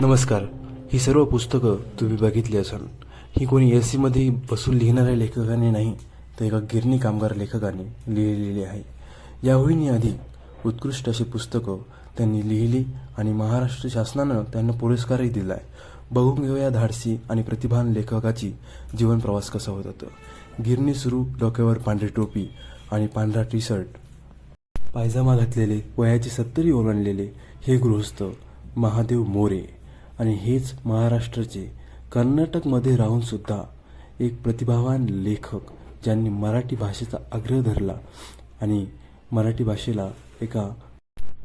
नमस्कार. ही सर्व पुस्तकं तुम्ही बघितली असाल. ही कोणी एस सीमध्ये बसून लिहिणाऱ्या लेखकाने नाही तर एका गिरणी कामगार लेखकाने लिहिलेली आहे. याहूनही आधी उत्कृष्ट अशी पुस्तकं त्यांनी लिहिली आणि महाराष्ट्र शासनानं त्यांना पुरस्कारही दिला आहे बघून घेऊया धाडसी आणि प्रतिभान लेखकाची जीवन प्रवास कसा होत होतं. गिरणी सुरू डोक्यावर पांढरी टोपी आणि पांढरा टी शर्ट पायजामा घातलेले वयाचे सत्तरी ओलांडलेले हे गृहस्थ महादेव मोरे. आणि हेच महाराष्ट्राचे कर्नाटकमध्ये राहूनसुद्धा एक प्रतिभावान लेखक ज्यांनी मराठी भाषेचा आग्रह धरला आणि मराठी भाषेला एका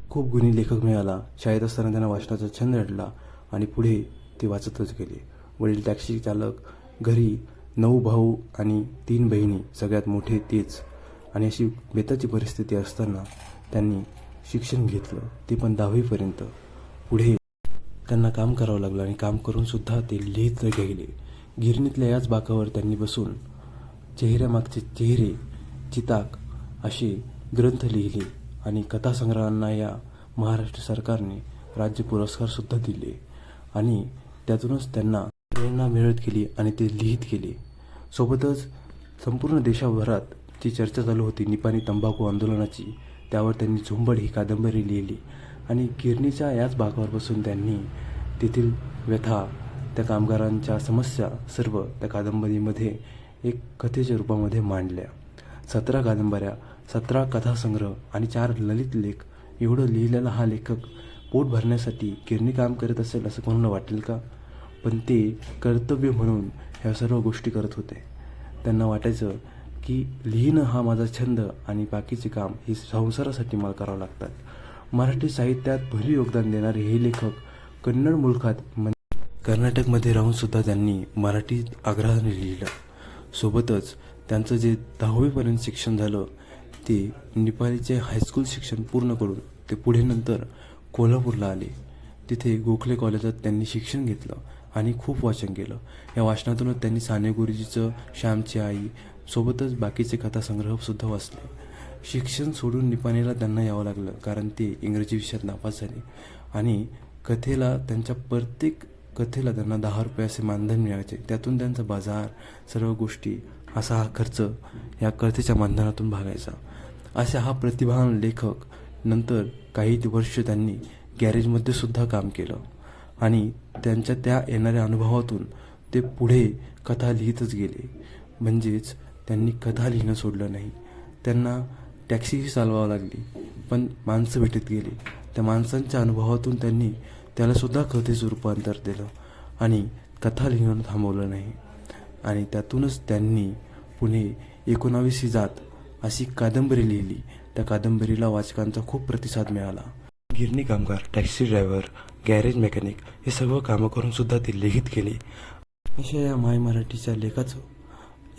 खूप गुणी लेखक मिळाला. शाळेत असताना त्यांना वाचनाचा छंद अडला आणि पुढे ते वाचतच गेले. वडील टॅक्सी चालक घरी नऊ भाऊ आणि तीन बहिणी सगळ्यात मोठे तेच. आणि अशी बेताची परिस्थिती असताना त्यांनी शिक्षण घेतलं. ते पण दहावीपर्यंत. पुढे त्यांना काम करावं लागलं आणि काम करूनसुद्धा ते लिहित गेले. गिरणीतल्या याच बाकावर त्यांनी बसून चेहऱ्यामागचे चेहरे चिताक असे ग्रंथ लिहिले आणि कथासंग्रहांना या महाराष्ट्र सरकारने राज्य पुरस्कारसुद्धा दिले आणि त्यातूनच त्यांना प्रेरणा मिळत गेली आणि ते लिहित गेले. सोबतच संपूर्ण देशभरात जी चर्चा चालू होती निपाणी तंबाखू आंदोलनाची त्यावर त्यांनी झुंबड ही कादंबरी लिहिली. आणि गिरणीच्या याच भागावर बसून त्यांनी तेथील व्यथा त्या कामगारांच्या समस्या सर्व त्या कादंबरीमध्ये एक कथेच्या रूपामध्ये मांडल्या. सतरा कादंबऱ्या सतरा कथासंग्रह आणि चार ललित लेख. एवढं लिहिलेला हा लेखक पोट भरण्यासाठी गिरणी काम करत असेल असं कोणाला वाटेल का? पण ते कर्तव्य म्हणून ह्या सर्व गोष्टी करत होते. त्यांना वाटायचं की लिहिणं हा माझा छंद आणि बाकीचे काम हे संसारासाठी मला करावं लागतात. मराठी साहित्यात भरीव योगदान देणारे हे लेखक कन्नड मुलखात कर्नाटकमध्ये राहून सुद्धा त्यांनी मराठी आग्रहाने लिहिलं. सोबतच त्यांचं जे दहावीपर्यंत शिक्षण झालं ते नेपाळीचे हायस्कूल शिक्षण पूर्ण करून ते पुढे नंतर कोल्हापूरला आले. तिथे गोखले कॉलेजात त्यांनी शिक्षण घेतलं आणि खूप वाचन केलं. या वाचनातूनच त्यांनी साने गुरुजीचं श्यामची आई सोबतच बाकीचे कथासंग्रहसुद्धा वाचले. शिक्षण सोडून निपाणीला त्यांना यावं लागलं कारण ते इंग्रजी विषयात नापास झाले. आणि कथेला त्यांच्या प्रत्येक कथेला त्यांना दहा रुपये असे मानधन मिळायचे. त्यातून त्यांचा बाजार सर्व गोष्टी असा हा खर्च या कथेच्या मानधनातून भागायचा. असा हा प्रतिभावान लेखक नंतर काही वर्ष त्यांनी गॅरेजमध्ये सुद्धा काम केलं. आणि त्यांच्या त्या येणाऱ्या अनुभवातून ते पुढे कथा लिहितच गेले. म्हणजेच त्यांनी कथा लिहिणं सोडलं नाही. त्यांना टॅक्सीही चालवावं लागली. पण माणसं भेटत गेली. त्या माणसांच्या अनुभवातून त्यांनी त्यालासुद्धा कथेचं रूपांतर दिलं आणि कथा लिहिणं थांबवलं नाही. आणि त्यातूनच त्यांनी पुणे एकोणावीसही जात अशी कादंबरी लिहिली. त्या कादंबरीला वाचकांचा खूप प्रतिसाद मिळाला. गिरणी कामगार टॅक्सी ड्रायव्हर गॅरेज मेकॅनिक हे सर्व कामं करून सुद्धा ते लिहित गेले. अशा या माय मराठीच्या लेखाचं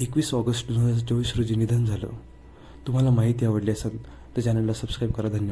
एकवीस ऑगस्ट दोन हजार चोवीस रोजी निधन झालं. तुम्हाला माहिती आवडली असेल तर चॅनलला सबस्क्राईब करा. धन्यवाद.